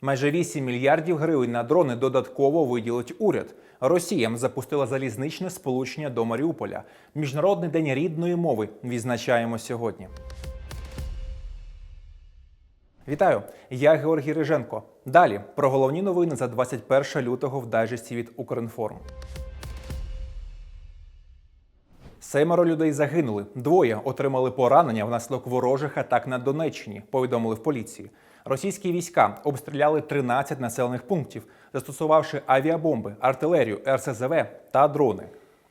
Майже 8 мільярдів гривень на дрони додатково виділить уряд. Росія запустила залізничне сполучення до Маріуполя. Міжнародний день рідної мови відзначаємо сьогодні. Вітаю! Я Георгій Риженко. Далі про головні новини за 21 лютого в дайджесті від Укрінформ. Семеро людей загинули. Двоє отримали поранення внаслідок ворожих атак на Донеччині. Повідомили в поліції. Російські війська обстріляли 13 населених пунктів, застосувавши авіабомби, артилерію, РСЗВ та дрони.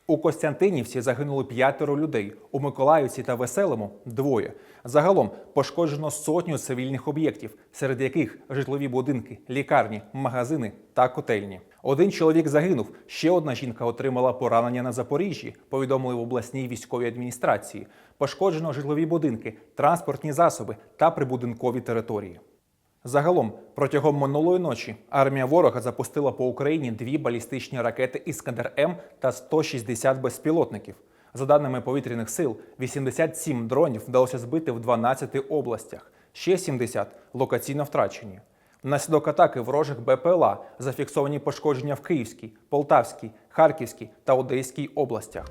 У Костянтинівці загинули п'ятеро людей, у Миколаївці та Веселому двоє. Загалом пошкоджено сотню цивільних об'єктів, серед яких житлові будинки, лікарні, магазини та котельні. Один чоловік загинув. Ще одна жінка отримала поранення на Запоріжжі. Повідомили в обласній військовій адміністрації. Пошкоджено житлові будинки, транспортні засоби та прибудинкові території. Загалом, протягом минулої ночі армія ворога запустила по Україні дві балістичні ракети Іскандер М та 160 безпілотників. За даними повітряних сил, 87 дронів вдалося збити в 12 областях, ще 70 локаційно втрачені. Внаслідок атаки ворожих БПЛА зафіксовані пошкодження в Київській, Полтавській, Харківській та Одеській областях.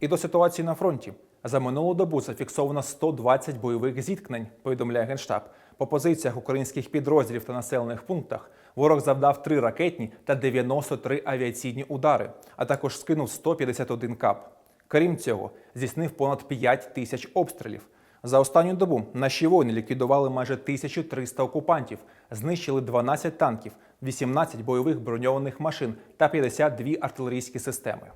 І до ситуації на фронті. За минулу добу зафіксовано 120 бойових зіткнень, повідомляє Генштаб. По позиціях українських підрозділів та населених пунктах ворог завдав 3 ракетні та 93 авіаційні удари, а також скинув 151 кап. Крім цього, здійснив понад 5 тисяч обстрілів. За останню добу наші воїни ліквідували майже 1300 окупантів, знищили 12 танків, 18 бойових броньованих машин та 52 артилерійські системи.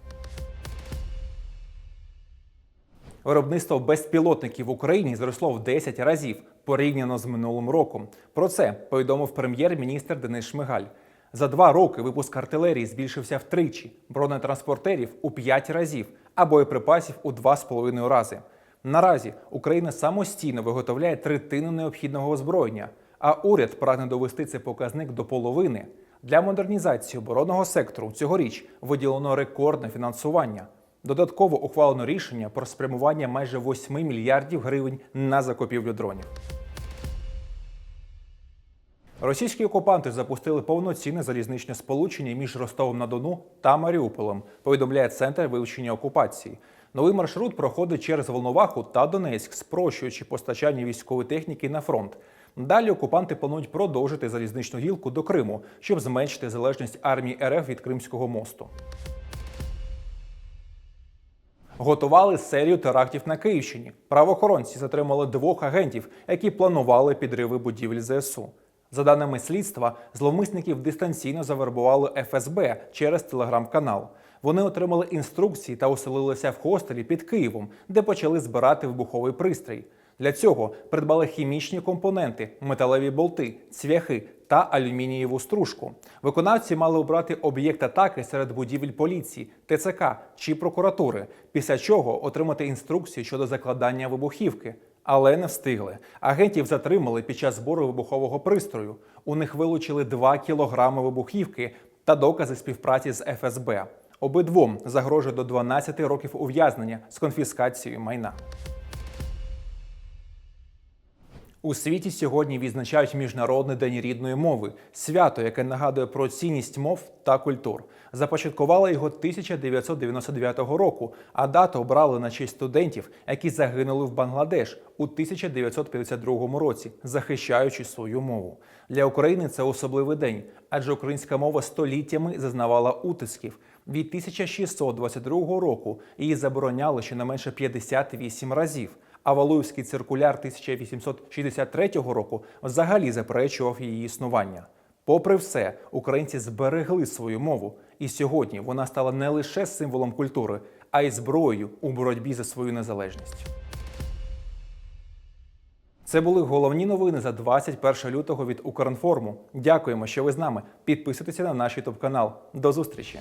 Виробництво безпілотників в Україні зросло в 10 разів порівняно з минулим роком. Про це повідомив прем'єр-міністр Денис Шмигаль. За два роки випуск артилерії збільшився втричі, бронетранспортерів у 5 разів, а боєприпасів у 2,5 рази. Наразі Україна самостійно виготовляє третину необхідного озброєння, а уряд прагне довести цей показник до половини. Для модернізації оборонного сектору цьогоріч виділено рекордне фінансування. Додатково ухвалено рішення про спрямування майже 8 мільярдів гривень на закупівлю дронів. Російські окупанти запустили повноцінне залізничне сполучення між Ростовом на Дону та Маріуполем, повідомляє центр вивчення окупації. Новий маршрут проходить через Волноваху та Донецьк, спрощуючи постачання військової техніки на фронт. Далі окупанти планують продовжити залізничну гілку до Криму, щоб зменшити залежність армії РФ від Кримського мосту. Готували серію терактів на Київщині. Правоохоронці затримали двох агентів, які планували підриви будівель ЗСУ. За даними слідства, зловмисників дистанційно завербували ФСБ через телеграм-канал. Вони отримали інструкції та оселилися в хостелі під Києвом, де почали збирати вибуховий пристрій. Для цього придбали хімічні компоненти, металеві болти, цвяхи та алюмінієву стружку. Виконавці мали обрати об'єкт атаки серед будівель поліції, ТЦК чи прокуратури, після чого отримати інструкції щодо закладання вибухівки. Але не встигли. Агентів затримали під час збору вибухового пристрою. У них вилучили 2 кілограми вибухівки та докази співпраці з ФСБ. Обидвом загрожує до 12 років ув'язнення з конфіскацією майна. У світі сьогодні відзначають Міжнародний день рідної мови, свято, яке нагадує про цінність мов та культур. Започаткували його 1999 року, а дату обрали на честь студентів, які загинули в Бангладеш у 1952 році, захищаючи свою мову. Для України це особливий день, адже українська мова століттями зазнавала утисків. Від 1622 року її забороняли щонайменше 58 разів. А Валуївський циркуляр 1863 року взагалі заперечував її існування. Попри все, українці зберегли свою мову, і сьогодні вона стала не лише символом культури, а й зброєю у боротьбі за свою незалежність. Це були головні новини за 21 лютого від Укрінформу. Дякуємо, що ви з нами. Підписуйтеся на наш ютуб канал. До зустрічі!